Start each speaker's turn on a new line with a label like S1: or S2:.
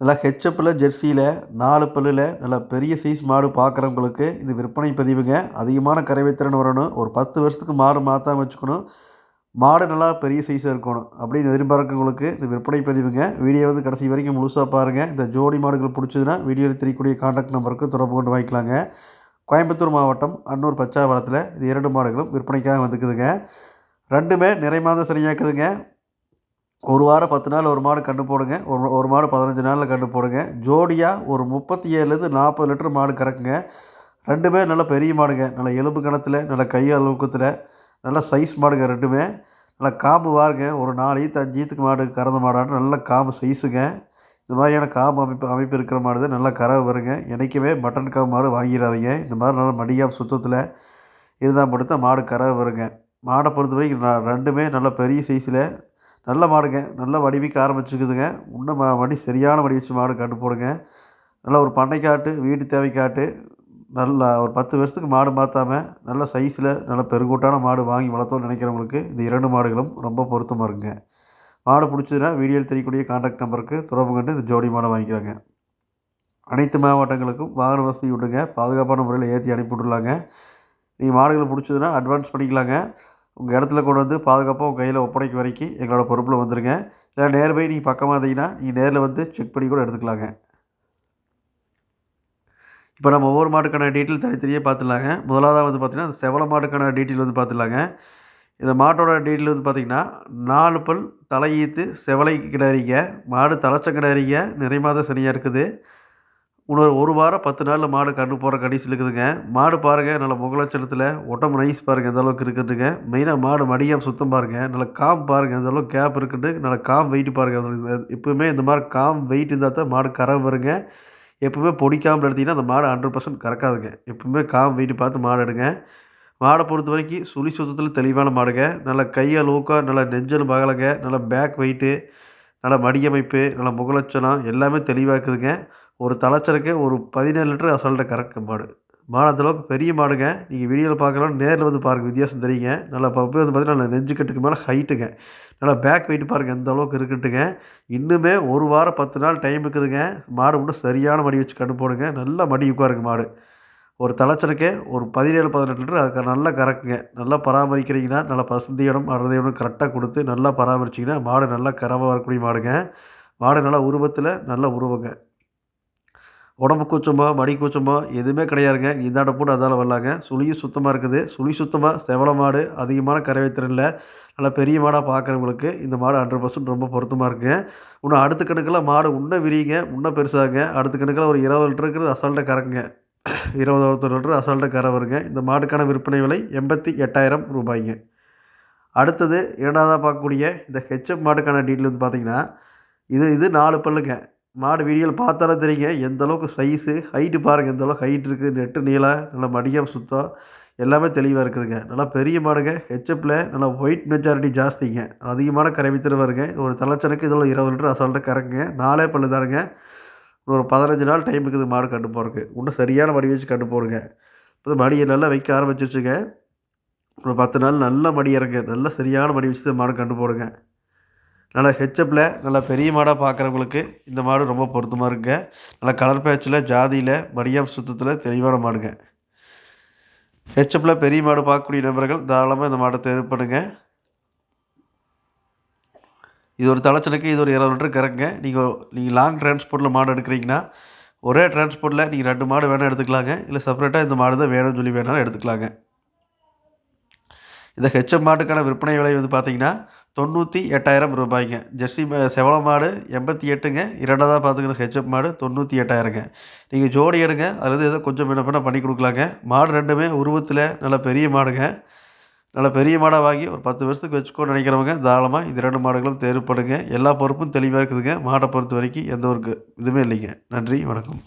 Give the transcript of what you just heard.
S1: நல்லா ஹெச்எப்பில் ஜெர்சியில் நாலு பல்லில் நல்லா பெரிய சைஸ் மாடு பார்க்குறவங்களுக்கு இது விற்பனை பதிவுங்க. அதிகமான கறவைத்திறன் வரணும். ஒரு பத்து வருஷத்துக்கு மாடு மாற்றாமல் வச்சுக்கணும். மாடு நல்லா பெரிய சைஸாக இருக்கணும் அப்படின்னு எதிர்பார்க்கவங்களுக்கு இந்த விற்பனை பதிவுங்க. வீடியோ வந்து கடைசி வரைக்கும் முழுசாக பாருங்கள் இந்த ஜோடி மாடுகள் பிடிச்சதுன்னா வீடியோவில் தெரியக்கூடிய காண்டாக்ட் நம்பருக்கு தொடர்பு கொண்டு வாங்கிக்கலாங்க. கோயம்புத்தூர் மாவட்டம் அன்னூர் பச்சாவளத்தில் இது இரண்டு மாடுகளும் விற்பனைக்காக வந்துக்குதுங்க. ரெண்டுமே நிறை மாதம் சரியாக்குதுங்க ஒரு வாரம் பத்து நாள் ஒரு மாடு கண்டு போடுங்க. ஒரு ஒரு மாடு பதினஞ்சு நாளில் கண்டு போடுங்க. ஜோடியாக ஒரு முப்பத்தி ஏழுலேருந்து நாற்பது லிட்டர் மாடு கறக்குங்க. ரெண்டுமே நல்ல பெரிய மாடுங்க. நல்ல எலும்பு கணத்தில் நல்ல கையால் ஊக்கத்தில் நல்ல சைஸ் மாடுங்க ரெண்டுமே. நல்லா காம்பு வாருங்க. ஒரு நாலு ஈத்து அஞ்சு ஈத்துக்கு மாடு கறந்த மாடாடு நல்ல காம்பு சைஸுங்க. இந்த மாதிரியான காம்பு அமைப்பு அமைப்பு இருக்கிற மாடு தான் நல்லா கறவை வருங்க. என்றைக்குமே மட்டன் காம்பு மாடு வாங்கிடாதீங்க. இந்த மாதிரி நல்லா மடியாம் சுத்தத்தில் இருந்தால் மட்டும் மாடு கறவை வருங்க. மாடை பொறுத்த வரைக்கும் ரெண்டுமே நல்ல பெரிய சைஸில் நல்ல மாடுங்க. நல்ல வடிவிக்க ஆரம்பிச்சுக்குதுங்க. இன்னும் வடி சரியான வடி வச்சு மாடு கண்டு போடுங்க. நல்லா ஒரு பண்ணைக்காட்டு வீட்டு தேவைக்காட்டு நல்லா ஒரு பத்து வருஷத்துக்கு மாடு மாற்றாம நல்ல சைஸில் நல்ல பெருங்கூட்டான மாடு வாங்கி வளர்த்தோன்னு நினைக்கிறவங்களுக்கு இந்த இரண்டு மாடுகளும் ரொம்ப பொருத்தமாக இருக்குங்க. மாடு பிடிச்சதுன்னா வீடியோவில் தெரியக்கூடிய கான்டாக்ட் நம்பருக்கு தொடர்பு கொண்டு இந்த ஜோடி மாடை வாங்கிக்கிறாங்க அனைத்து மாவட்டங்களுக்கும் வாகன வசதி விடுங்க பாதுகாப்பான முறையில் ஏற்றி அனுப்பி விட்ருலாங்க நீங்கள் மாடுகளை பிடிச்சதுன்னா அட்வான்ஸ் பண்ணிக்கலாங்க. உங்கள் இடத்துல கொண்டு வந்து பாதுகாப்பாக உங்கள் கையில் ஒப்படைக்க வரைக்கும் எங்களோட பொறுப்பில் வந்துடுங்க இல்லை நேர்பை நீங்கள் பக்கமாக இருந்தீங்கன்னா நீங்கள் நேரில் வந்து செக் பண்ணி கூட எடுத்துக்கலாங்க. இப்போ நம்ம ஒவ்வொரு மாட்டுக்கான டீட்டெயில் தனித்தனியாக பார்த்துலாங்க முதலாவது வந்து பார்த்திங்கன்னா செவல மாட்டுக்கான டீட்டெயில் வந்து பார்த்துலாங்க இந்த மாட்டோட டீட்டெயில் வந்து பார்த்திங்கன்னா நாலு பல் தலையீத்து செவலை கிடாரிங்க மாடு தலைச்ச கிடாரிங்க நிறைமாத சனியாக இருக்குது. இன்னொரு ஒரு வாரம் பத்து நாளில் மாடு கண்டு போகிற கடைசியில் இருக்குதுங்க. மாடு பாருங்கள் நல்ல முகலட்சணத்தில் உடம்பு நைஸ் பாருங்கள் எந்த அளவுக்கு இருக்குதுங்க. மெயினாக மாடு மடியாக சுத்தம் பாருங்கள் நல்ல காம் பாருங்கள் எந்த அளவுக்கு கேப் இருக்குது. நல்ல காம் வெயிட் பாருங்கள் எப்பவுமே இந்த மாதிரி காம் வெயிட் இருந்தால் தான் மாடு கரை வருங்க. எப்பவுமே பொடிக்காமல் எடுத்திங்கன்னா அந்த மாடு ஹண்ட்ரட் பர்சன்ட் கறக்காதுங்க. எப்பவுமே காம் வெயிட் பார்த்து மாடு எடுங்க. மாடை பொறுத்த வரைக்கும் சுழி சுத்தத்தில் தெளிவான மாடுங்க. நல்ல கையால் லோக்காக நல்ல நெஞ்சல் பகலங்க நல்ல பேக் வெயிட்டு நல்ல மடியமைப்பு நல்ல முகலட்சணம் எல்லாமே தெளிவாக இருக்குதுங்க. ஒரு தலைச்சருக்கு ஒரு பதினேழு லிட்டர் அசால்ட்டாக கறக்கு மாடு. மாடு அந்தளவுக்கு பெரிய மாடுங்க. நீங்கள் வீடியோவில் பார்க்கலாம் நேரில் வந்து பாருங்கள் வித்தியாசம் தெரியுங்க. நல்லா பப்பு வந்து பார்த்தீங்கன்னா நல்லா நெஞ்சு கட்டுக்கு மேலே ஹைட்டுங்க நல்லா பேக் வெயிட் பாருங்கள் எந்த அளவுக்கு இருக்குட்டுங்க. இன்னுமே ஒரு வாரம் பத்து நாள் டைம் இருக்குதுங்க. மாடு இன்னும் சரியான மடி வச்சு கண்டு போடுங்க. நல்லா மடி உட்காருங்க மாடு. ஒரு தலைச்சனுக்கே ஒரு பதினேழு பதினெட்டு லிட்டர் அதுக்கு நல்லா கறக்குங்க. நல்லா பராமரிக்கிறீங்கன்னா நல்லா பசுந்தி இடம் இடம் கரெக்டாக கொடுத்து நல்லா பராமரிச்சிங்கன்னா மாடு நல்லா கறவை வரக்கூடிய மாடுங்க. மாடு நல்லா உருவத்தில் நல்ல உருவங்க. உடம்பு கூச்சமோ மடி கூச்சமோ எதுவுமே கிடையாதுங்க. இந்தாண்ட போட்டு அதால் வரலாங்க. சுழியும் சுத்தமாக இருக்குது. சுழி சுத்தமாக செவல மாடு அதிகமான கறவை திறனில் நல்லா பெரிய மாடாக பார்க்குறவங்களுக்கு இந்த மாடு ஹண்ட்ரட் பர்சன்ட் ரொம்ப பொருத்தமாக இருக்குங்க. இன்னும் அடுத்த கணக்கில் மாடு இன்னும் விரியுங்க. இன்னும் பெருசாகுங்க. அடுத்த கணக்கில் ஒரு இருபது லிட்டர் இருக்கிறது அசால்ட்டாக கறக்குங்க. இருபது ஒருத்தர் லிட்டர் அசால்ட்டாக கற வருங்க. இந்த மாடுக்கான விற்பனை விலை எண்பத்தி எட்டாயிரம் ரூபாய்ங்க. அடுத்தது இரண்டாவதாக பார்க்கக்கூடிய இந்த ஹெச்எப் மாட்டுக்கான டீட்டெயில் வந்து பார்த்திங்கன்னா இது இது நாலு பல்லுங்க. மாடு வீடியோவில் பார்த்தாலே தெரியுங்க எந்த அளவுக்கு சைஸு ஹைட்டு பாருங்கள் எந்த அளவுக்கு ஹைட் இருக்குது நெட்டு நீளம் நல்லா மடியம் சுத்தம் எல்லாமே தெளிவாக இருக்குதுங்க. நல்லா பெரிய மாடுங்க ஹெச்எப்பில் நல்லா ஒயிட் மெஜாரிட்டி ஜாஸ்திங்க. அதிகமான கரைவித்திரம் வருங்க. ஒரு தலைச்சனுக்கு இதில் இருபது லிட்டர் அசால்ட்டாக கறக்குங்க. நாலே பல்லு தானுங்க. ஒரு பதினஞ்சு நாள் டைம் இருக்குது மாடு கண்டு போகிறதுக்கு இன்னும் சரியான மடி வச்சு கண்டு போடுங்க. இப்போ மடியை நல்லா வைக்க ஆரம்பிச்சிருச்சுங்க. ஒரு பத்து நாள் நல்ல மடி இறங்க நல்ல சரியான மடி வச்சு மாடு கண்டு போடுங்க. நல்லா ஹெச்எப்பில் நல்லா பெரிய மாடாக பார்க்குறவங்களுக்கு இந்த மாடு ரொம்ப பொருத்தமாக இருக்குங்க. நல்லா கலர் பேச்சில் ஜாதியில் மடியாம் சுத்தத்தில் தெளிவான மாடுங்க. ஹெச்எப்பில் பெரிய மாடு பார்க்கக்கூடிய நபர்கள் தாராளமாக இந்த மாடை தேர்வு பண்ணுங்கள் இது ஒரு தலைச்சலுக்கு இது ஒரு இருபது லிட்டர் கறக்குங்க நீங்கள் நீங்கள் லாங் டிரான்ஸ்போர்ட்டில் மாடு எடுக்கிறீங்கன்னா ஒரே டிரான்ஸ்போர்ட்டில் நீங்கள் ரெண்டு மாடு வேணால் எடுத்துக்கலாங்க. இல்லை செப்பரேட்டாக இந்த மாடு தான் வேணும்னு சொல்லி வேணாலும் எடுத்துக்கலாங்க. இந்த ஹெச்எம் மாட்டுக்கான விற்பனை விலை வந்து பார்த்தீங்கன்னா தொண்ணூற்றி எட்டாயிரம் ரூபாய்ங்க. ஜெர்சி செவல மாடு எண்பத்தி எட்டுங்க. இரண்டாவதாக பார்த்துக்கிற ஹெச்எப் மாடு தொண்ணூற்றி எட்டாயிரங்க. நீங்கள் ஜோடி எடுங்க அதுலேருந்து ஏதோ கொஞ்சம் என்ன பண்ண பண்ணி கொடுக்கலாங்க. மாடு ரெண்டுமே உருவத்தில் நல்ல பெரிய மாடுங்க. நல்ல பெரிய மாடாக வாங்கி ஒரு பத்து வருஷத்துக்கு வச்சுக்கோன்னு நினைக்கிறவங்க தாராளமாக இது ரெண்டு மாடுகளும் தேர்வுப்படுங்க எல்லா பொறுப்பும் தெளிவாக இருக்குதுங்க. மாடை பொறுத்த வரைக்கும் எந்த ஒரு இதுவுமே இல்லைங்க. நன்றி வணக்கம்.